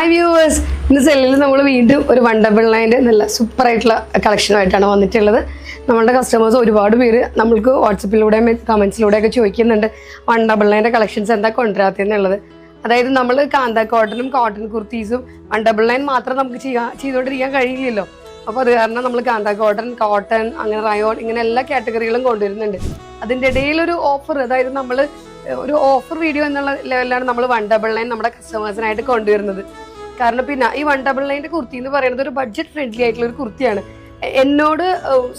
Hi viewers ഇന്ന് സെല്ലിൽ നമ്മൾ വീണ്ടും ഒരു വൺ ഡബിൾ നയന്റെ നല്ല സൂപ്പർ ആയിട്ടുള്ള കളക്ഷനായിട്ടാണ് വന്നിട്ടുള്ളത്. നമ്മളുടെ കസ്റ്റമേഴ്സ് ഒരുപാട് പേര് നമ്മൾക്ക് വാട്സപ്പിലൂടെയും കമൻസിലൂടെയൊക്കെ ചോദിക്കുന്നുണ്ട് വൺ ഡബിൾ നയന്റെ കളക്ഷൻസ് എന്താ കൊണ്ടുവരാത്തെന്നുള്ളത് അതായത് നമ്മൾ കാന്ത കോട്ടനും കോട്ടൺ കുർത്തീസും വൺ ഡബിൾ നയൻ മാത്രം നമുക്ക് ചെയ്യാൻ ചെയ്തുകൊണ്ടിരിക്കാൻ കഴിയില്ലല്ലോ. അപ്പോൾ അത് കാരണം നമ്മൾ കാന്ത കോട്ടൺ കോട്ടൺ അങ്ങനെ റയോൺ ഇങ്ങനെ എല്ലാ കാറ്റഗറികളും കൊണ്ടുവരുന്നുണ്ട്. അതിന്റെ ഇടയിൽ ഒരു ഓഫർ അതായത് നമ്മൾ ഒരു ഓഫർ വീഡിയോ എന്നുള്ള ലെവലിലാണ് നമ്മൾ വൺ ഡബിൾ നയൻ നമ്മുടെ കസ്റ്റമേഴ്സിനായിട്ട് കൊണ്ടുവരുന്നത്. കാരണം പിന്നെ ഈ വൺ ഡബിൾ നയന്റെ കുർത്തി എന്ന് പറയുന്നത് ഒരു ബഡ്ജറ്റ് ഫ്രണ്ട്ലി ആയിട്ടുള്ള ഒരു കുർത്തിയാണ്. എന്നോട്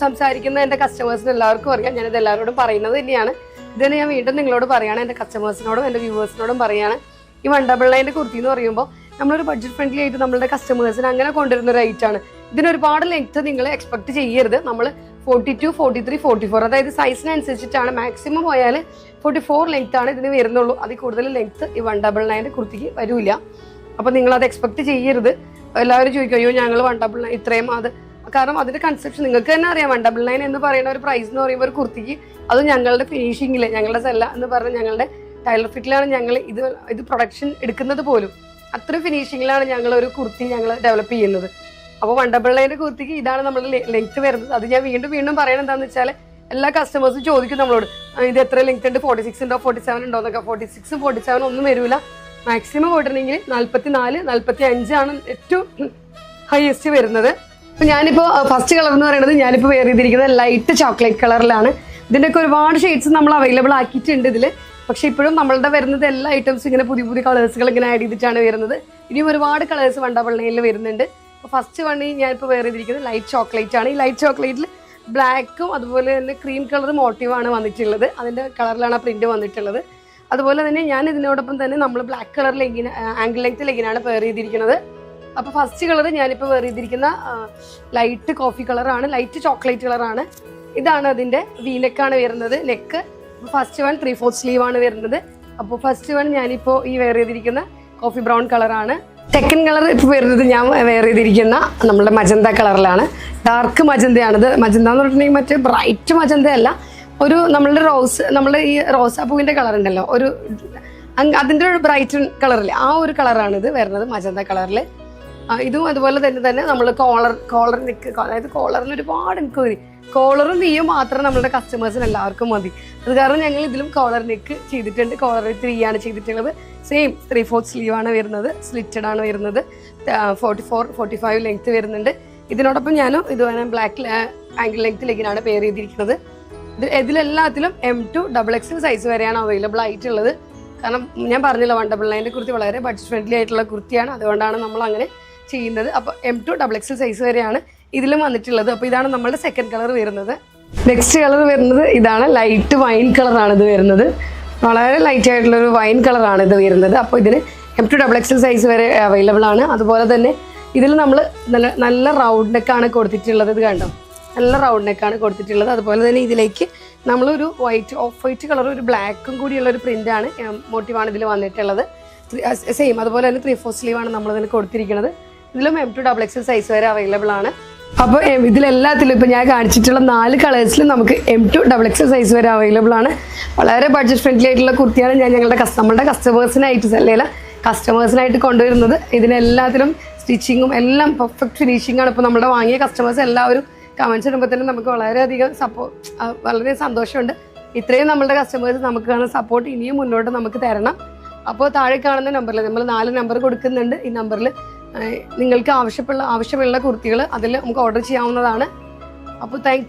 സംസാരിക്കുന്ന എന്റെ കസ്റ്റമേഴ്സിന് എല്ലാവർക്കും അറിയാം. ഞാനിത് എല്ലാവരോടും പറയുന്നത് തന്നെയാണ്. ഇതന്നെ ഞാൻ വീണ്ടും നിങ്ങളോട് പറയുകയാണ്. എന്റെ കസ്റ്റമേഴ്സിനോടും എന്റെ വ്യൂവേഴ്സിനോടും പറയുകയാണ്. ഈ വൺ ഡബിൾ നയന്റെ കുർത്തി എന്ന് പറയുമ്പോൾ നമ്മളൊരു ബഡ്ജറ്റ് ഫ്രണ്ട്ലി ആയിട്ട് നമ്മളുടെ കസ്റ്റമേഴ്സിന് അങ്ങനെ കൊണ്ടുവരുന്ന റേറ്റ് ആണ്. ഇതിന് ഒരുപാട് ലെങ്ത് നിങ്ങൾ എക്സ്പെക്ട് ചെയ്യരുത്. നമ്മൾ forty two forty three forty four അതായത് സൈസിനനുസരിച്ചിട്ടാണ് മാക്സിമം പോയാൽ ഫോർട്ടി ഫോർ ലെങ്ത് ആണ് ഇതിന് വരുന്നുള്ളൂ. അതിൽ കൂടുതൽ ലെങ്ത് ഈ വൺ ഡബിൾ നയന്റെ കുർത്തിക്ക് വരില്ല അപ്പോൾ നിങ്ങൾ അത് എക്സ്പെക്ട് ചെയ്യരുത്. എല്ലാവരും ചോദിക്കും അയ്യോ ഞങ്ങൾ വൺ ഡബിൾ നയൻ ഇത്രയും അത്. കാരണം അതിന്റെ കൺസെപ്ഷൻ നിങ്ങൾക്ക് തന്നെ അറിയാം. വൺ ഡബിൾ നയൻ എന്ന് പറയുന്ന ഒരു പ്രൈസ് എന്ന് പറയുമ്പോൾ ഒരു കുർത്തിക്ക് അത് ഞങ്ങളുടെ ഫിനിഷിങ്ങിൽ ഞങ്ങളുടെ സെല്ല എന്ന് പറഞ്ഞ ഞങ്ങളുടെ ടൈലർ ഫിറ്റിലാണ് ഞങ്ങൾ ഇത് ഇത് പ്രൊഡക്ഷൻ എടുക്കുന്നത് പോലും. അത്ര ഫിനിഷിങ്ങിലാണ് ഞങ്ങൾ ഒരു കുർത്തി ഞങ്ങൾ ഡെവലപ്പ് ചെയ്യുന്നത്. അപ്പോൾ വൺ ഡബിൾ നയന്റെ കുർത്തിക്ക് ഇതാണ് നമ്മുടെ ലെങ്ത് വരുന്നത്. അത് ഞാൻ വീണ്ടും വീണ്ടും പറയണത് എന്താണെന്ന് വെച്ചാൽ എല്ലാ കസ്റ്റമേഴ്സും ചോദിക്കും നമ്മളോട് ഇത് എത്ര ലെങ്ത് ഉണ്ട്? ഫോർട്ടി സിക്സ് ഉണ്ടോ? ഫോർട്ടി സെവൻ ഉണ്ടോ? എന്നൊക്കെ. ഫോർട്ടി സിക്സും ഫോർട്ടി സെവൻ ഒന്നും വരില്ല മാക്സിമം ഓർഡറിനെങ്കിൽ നാൽപ്പത്തി നാല് നാല്പത്തി അഞ്ചാണ് ഏറ്റവും ഹയസ്റ്റ് വരുന്നത്. അപ്പൊ ഞാനിപ്പോ ഫസ്റ്റ് കളർ എന്ന് പറയുന്നത് ഞാനിപ്പോ വെയർ ചെയ്തിരിക്കുന്നത് ലൈറ്റ് ചോക്ലേറ്റ് കളറിലാണ് ഇതിന്റെയൊക്കെ ഒരുപാട് ഷെയ്ഡ്സ് നമ്മൾ അവൈലബിൾ ആക്കിയിട്ടുണ്ട് ഇതിൽ പക്ഷെ ഇപ്പോഴും നമ്മളുടെ വരുന്നത് എല്ലാ ഐറ്റംസും ഇങ്ങനെ പുതിയ പുതിയ കളേഴ്സുകൾ ഇങ്ങനെ ആഡ് ചെയ്തിട്ടാണ് വരുന്നത്. ഇനിയും ഒരുപാട് കളേഴ്സ് വണ്ടപള്ളിയിൽ വരുന്നുണ്ട്. അപ്പോൾ ഫസ്റ്റ് വണ്ണി ഞാനിപ്പോൾ വെയർ ചെയ്തിരിക്കുന്നത് ലൈറ്റ് ചോക്ലേറ്റ് ആണ്. ഈ ലൈറ്റ് ചോക്ലേറ്റിൽ ബ്ലാക്കും അതുപോലെ തന്നെ ക്രീം കളർ മോട്ടീവാണ് വന്നിട്ടുള്ളത്. അതിന്റെ കളറിലാണ് ആ പ്രിന്റ് വന്നിട്ടുള്ളത്. അതുപോലെ തന്നെ ഞാൻ ഇതിനോടൊപ്പം തന്നെ നമ്മൾ ബ്ലാക്ക് കളർ ലെഗിന് ആംഗിൾ ലെങ്ത് ലെഗിനാണ് വെയർ ചെയ്തിരിക്കുന്നത്. അപ്പോൾ ഫസ്റ്റ് കളർ ഞാനിപ്പോൾ വെയർ ചെയ്തിരിക്കുന്ന ലൈറ്റ് കോഫി കളറാണ് ലൈറ്റ് ചോക്ലേറ്റ് കളറാണ് ഇതാണ് അതിന്റെ വീനെക്കാണ് വരുന്നത് neck first one three fourth sleeve ആണ് വരുന്നത്. അപ്പോൾ ഫസ്റ്റ് വൺ ഞാനിപ്പോൾ ഈ വെയർ ചെയ്തിരിക്കുന്ന കോഫി ബ്രൗൺ കളറാണ് സെക്കൻഡ് കളർ ഇപ്പോൾ വരുന്നത് ഞാൻ വെയർ ചെയ്തിരിക്കുന്ന നമ്മുടെ മജന്ത കളറിലാണ് ഡാർക്ക് മജന്തയാണിത്. മജന്ത എന്ന് പറഞ്ഞിട്ടുണ്ടെങ്കിൽ മറ്റേ ബ്രൈറ്റ് മജന്ത അല്ല ഒരു നമ്മളുടെ റോസ് നമ്മളുടെ ഈ റോസാപ്പൂവിന്റെ കളർ ഉണ്ടല്ലോ ഒരു അതിന്റെ ഒരു ബ്രൈറ്റൺ കളറിൽ ആ ഒരു കളറാണ് ഇത് വരുന്നത് മജന്ത കളറിൽ ഇതും അതുപോലെ തന്നെ തന്നെ നമ്മൾ കോളർ കോളർ നിക്ക് അതായത് കോളറിൽ ഒരുപാട് എൻക്വയറി കോളറും നീയും മാത്രം നമ്മുടെ കസ്റ്റമേഴ്സിന് എല്ലാവർക്കും മതി. അത് കാരണം ഞങ്ങൾ ഇതിലും കോളർ നെക്ക് ചെയ്തിട്ടുണ്ട്. കോളർ ത്രീ ആണ് ചെയ്തിട്ടുള്ളത്. സെയിം ത്രീ ഫോർത്ത് സ്ലീവ് ആണ് വരുന്നത്. സ്ലിറ്റഡ് ആണ് വരുന്നത്. Forty four forty five length വരുന്നുണ്ട്. ഇതിനോടൊപ്പം ഞാനും ഇതുപോലെ ബ്ലാക്ക് ആംഗിൾ ലെങ്ത് ലെഗിനാണ് പെയർ ചെയ്തിരിക്കുന്നത്. ഇതിലെല്ലാത്തിലും M to double X size വരെയാണ് അവൈലബിൾ ആയിട്ടുള്ളത്. കാരണം ഞാൻ പറഞ്ഞില്ല വൺ ഡബിൾ നയന്റെ കുർത്തി വളരെ ബഡ്ജറ്റ് ഫ്രണ്ട്ലി ആയിട്ടുള്ള കുർത്തിയാണ്. അതുകൊണ്ടാണ് നമ്മൾ അങ്ങനെ ചെയ്യുന്നത്. അപ്പോൾ M to double X size വരെയാണ് ഇതിലും വന്നിട്ടുള്ളത്. അപ്പോൾ ഇതാണ് നമ്മളുടെ സെക്കൻഡ് കളർ വരുന്നത്. നെക്സ്റ്റ് കളർ വരുന്നത് ഇതാണ് ലൈറ്റ് വൈൻ കളറാണ് ഇത് വരുന്നത്. വളരെ ലൈറ്റ് ആയിട്ടുള്ള ഒരു വൈൻ കളറാണ് ഇത് വരുന്നത്. അപ്പോൾ ഇതിന് M to double X size വരെ അവൈലബിൾ ആണ്. അതുപോലെ തന്നെ ഇതിൽ നമ്മൾ നല്ല നല്ല റൗണ്ട് നെക്കാണ് കൊടുത്തിട്ടുള്ളത്. ഇത് കണ്ടോ? നല്ല റൗണ്ട് നെക്കാണ് കൊടുത്തിട്ടുള്ളത്. അതുപോലെ തന്നെ ഇതിലേക്ക് നമ്മളൊരു വൈറ്റ് ഓഫ് വൈറ്റ് കളർ ഒരു ബ്ലാക്കും കൂടിയുള്ള ഒരു പ്രിന്റാണ് മോട്ടീവാണ് ഇതിൽ വന്നിട്ടുള്ളത്. സെയിം അതുപോലെ തന്നെ ത്രീ ഫോർ സ്ലീവാണ് ഇതിന് കൊടുത്തിരിക്കുന്നത്. ഇതിലും M to double X size വരെ അവൈലബിൾ ആണ്. അപ്പോൾ ഇതിലെല്ലാത്തിലും ഇപ്പോൾ ഞാൻ കാണിച്ചിട്ടുള്ള നാല് കളേഴ്സിലും നമുക്ക് M to double X size വരെ അവൈലബിൾ ആണ്. വളരെ ബഡ്ജറ്റ് ഫ്രണ്ട്ലി ആയിട്ടുള്ള കുർത്തിയാണ് ഞാൻ ഞങ്ങളുടെ കസ്റ്റമറുടെ കസ്റ്റമേഴ്സിനായിട്ട് അല്ലെങ്കിൽ കസ്റ്റമേഴ്സിനായിട്ട് കൊണ്ടുവരുന്നത്. ഇതിനെല്ലാത്തിലും സ്റ്റിച്ചിങ്ങും എല്ലാം പെർഫെക്റ്റ് ഫിനിഷിംഗ് ആണ് ഇപ്പോൾ നമ്മുടെ വാങ്ങിയ കസ്റ്റമേഴ്സ് എല്ലാവരും കമൻസ് ഇടുമ്പോൾ തന്നെ നമുക്ക് വളരെയധികം സപ്പോ ആ, വളരെ സന്തോഷമുണ്ട്. ഇത്രയും നമ്മളുടെ കസ്റ്റമേഴ്സ് നമുക്ക് കാണുന്ന സപ്പോർട്ട് ഇനിയും മുന്നോട്ട് നമുക്ക് തരണം. അപ്പോൾ താഴെ കാണുന്ന നമ്പറിൽ നമ്മൾ നാല് നമ്പർ കൊടുക്കുന്നുണ്ട്. ഈ നമ്പറിൽ നിങ്ങൾക്ക് ആവശ്യമുള്ള ആവശ്യമുള്ള കുർത്തികൾ അതിൽ നമുക്ക് ഓർഡർ ചെയ്യാവുന്നതാണ്. അപ്പോൾ താങ്ക്